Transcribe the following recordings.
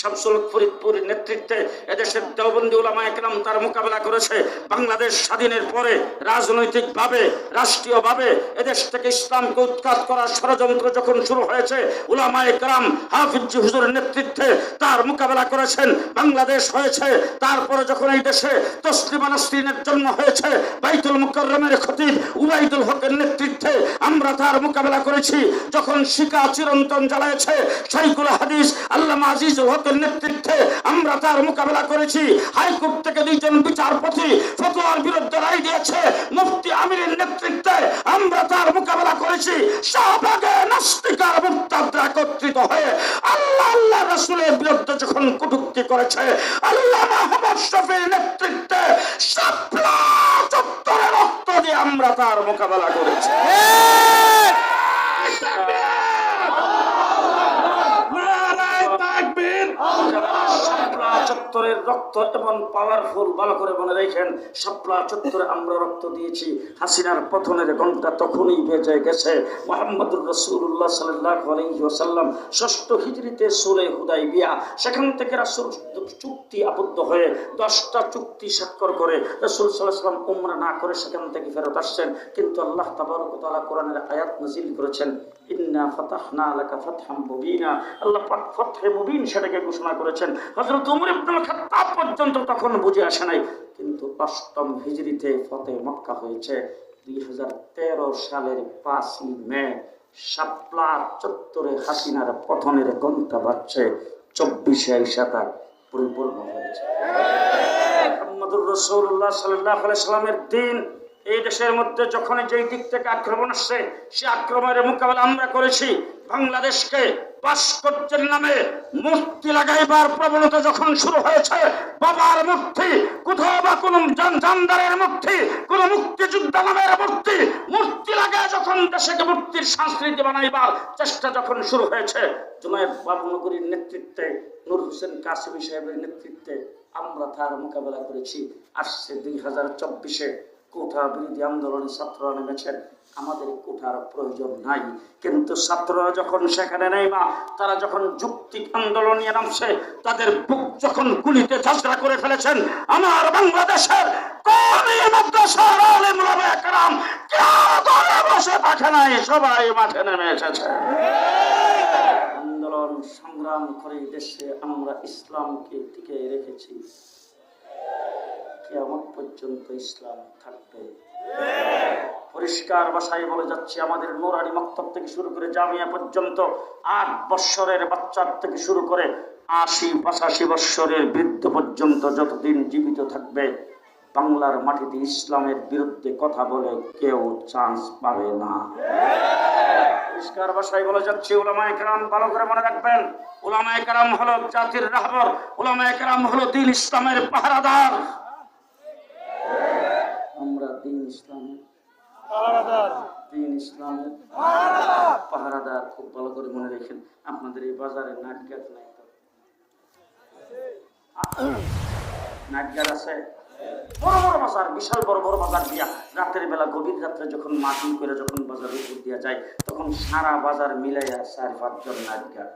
শামসুল ফরিদপুরের নেতৃত্বে এদেশের দেওবন্দি উলামা একরাম তার মোকাবেলা করেছে। বাংলাদেশ স্বাধীনের পরে রাজনৈতিকভাবে, রাষ্ট্রীয়ভাবে এদেশ থেকে ইসলামকে উৎখাত করার ষড়যন্ত্র যখন শুরু হয়েছে, উলামা একরাম হাফিজ হুজুর নেতৃত্বে তার মোকাবেলা করেছেন। বাংলাদেশ হয়েছে, তারপরে যখন এই দেশে তসলিমা নাসরিনের জন্ম হয়েছে, বাইতুল মুকাররমের খতিব উবাইদুল হকের নেতৃত্বে আমরা তার মোকাবেলা করেছি। যখন শিকা চিরন্তন জ্বালায়েছে শাইকুল হাদিস আল্লামা আজিজুল হকের নেতৃত্বে আমরা তার মোকাবেলা করেছি হাইকোর্ট থেকে দুইজন বিচারপতি ফতোয়ার বিরুদ্ধে রায় দিয়েছে মুফতি আমিরের নেতৃত্বে আমরা তার মোকাবেলা করেছি শাহবাগে নাস্তিকার মুক্তাদরা একত্রিত হয়ে আল্লাহ আল্লাহ রাসূলের বিরুদ্ধে যখন কটূক্তি করেছে আল্লাহ মাহমুদ শফির নেতৃত্বে শাপলা চত্বরে রক্ত দিয়ে আমরা তার মোকাবেলা করেছি শাপলা চত্বরের রক্ত এবং পাওয়ারফুল ভালো করে মনে রেখেন, শাপলা চত্বরে আমরা রক্ত দিয়েছি। হাসিনার পথনের ঘণ্টা তখনই বেজে গেছে। মোহাম্মদুর রসুল্লাহ সাল্লাহ আলহিহাসাল্লাম ষষ্ঠ হিজড়িতে সোলে হুদাই বিয়া সেখান থেকে রাসুল চুক্তি আবদ্ধ হয়ে দশটা চুক্তি স্বাক্ষর করে রসুল সাল্লাহ সাল্লাম উমরা না করে সেখান থেকে ফেরত আসছেন। কিন্তু আল্লাহ তাবারকতালা কোরআনের আয়াত নাজিল করেছেন, ইন্না ফাতাহনা লাকা ফাতহাম মুবিনা। আল্লাহ ফাতহে মুবিন সেটাকে ঘোষণা করেছেন। হযরত ওমর খাত্তাব পর্যন্ত তখন বুঝে আসে নাই। কিন্তু অষ্টম হিজড়িতে ফতে মক্কা হয়েছে দুই হাজার তেরো সালের পাঁচ মে। শাপলা চত্বরে হাসিনার পথনের ঘণ্টা বাড়ছে চব্বিশে আইসা তার পরিপূর্ণ হয়েছে। রসুল্লাহ সাল্লাহ সাল্লামের দিন এই দেশের মধ্যে যখন যেই দিক থেকে আক্রমণ আসছে, সে আক্রমণের মোকাবেলা আমরা করেছি। বাংলাদেশকে ভাস্কর্যের নামে মূর্তি লাগাইবার প্রবণতা যখন শুরু হয়েছে, বাবার মূর্তি কোথাও বা কোন জানদারের মূর্তি কোন মুক্তিযোদ্ধা নামের মূর্তি মূর্তি লাগায় যখন দেশকে মূর্তির সংস্কৃতি বানাইবার চেষ্টা যখন শুরু হয়েছে, জুনায়দ বাবুনগরীর নেতৃত্বে, নুর হোসেন কাসিমি সাহেবের নেতৃত্বে আমরা তার মোকাবেলা করেছি। আসছে দুই হাজার চব্বিশে কোঠা বিরোধী আন্দোলনে ছাত্ররা নেমেছেন। আমাদের কোঠার প্রয়োজন নাই। কিন্তু ছাত্ররা যখন সেখানে নেই মা তারা যখন যুক্তিক আন্দোলন নামছে, তাদের বুক যখন গুলিতে ঝাঁঝরা করে ফেলেছেন, আমার বাংলাদেশের থাকে নাই, সবাই আন্দোলন সংগ্রাম করে দেশে আমরা ইসলামকে টিকে রেখেছি। কিয়ামত পর্যন্ত ইসলাম থাকবে। পরিষ্কার ভাষায় বলে যাচ্ছে, আমাদের নোরানি মক্তব থেকে শুরু করে জামিয়া পর্যন্ত আট বৎসরের বাচ্চার থেকে শুরু করে আশি পঁচাশি বৎসরের বৃদ্ধ পর্যন্ত যতদিন জীবিত থাকবে, বাংলার মাটিতে ইসলামের বিরুদ্ধে কথা বলে কেউ চান্স পাবে না। পরিষ্কার ভাষায় বলে যাচ্ছে ওলামা একরাম ভালো করে মনে রাখবেন ওলামা একরাম হলো জাতির রাহবর ওলামা একরাম হলো দিন ইসলামের পাহারাদার। দিন ইসলামের। দিন ইসলামের। পাহারাদার। খুব ভালো করে মনে রেখেন আপনাদের এই বাজারে নাটগাট নাই তো। নাটগাট আছে? বড় বড় বাজার বিশাল বড় বড় বাজার দিয়া রাতের বেলা গভীর রাত্রে যখন মাটি করে যখন বাজার উপর দিয়া যায় তখন সারা বাজার মিলাইয়া চার পাঁচজন নাটগাট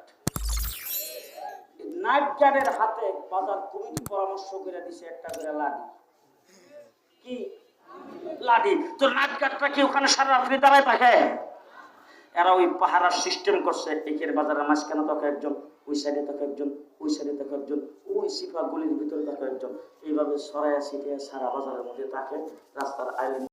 নাইট গার্ডের হাতে বাজার কমিটি পরামর্শ করে দিছে একটা করে লাডি কি? লাডি তো নাইট গার্ডটা কি ওখানে সারা রাত্রি দাঁড়ায় থাকে? এরা ওই পাহারার সিস্টেম করছে, একের বাজারের মাঝখানে থাকে একজন, ওই সাইডে থাকে একজন, ওই সাইডে থাকে একজন, ওই সিফা গলির ভিতরে থাকে একজন। এইভাবে সরাইয়া ছিটিয়ে সারা বাজারের মধ্যে থাকে রাস্তার আইলেন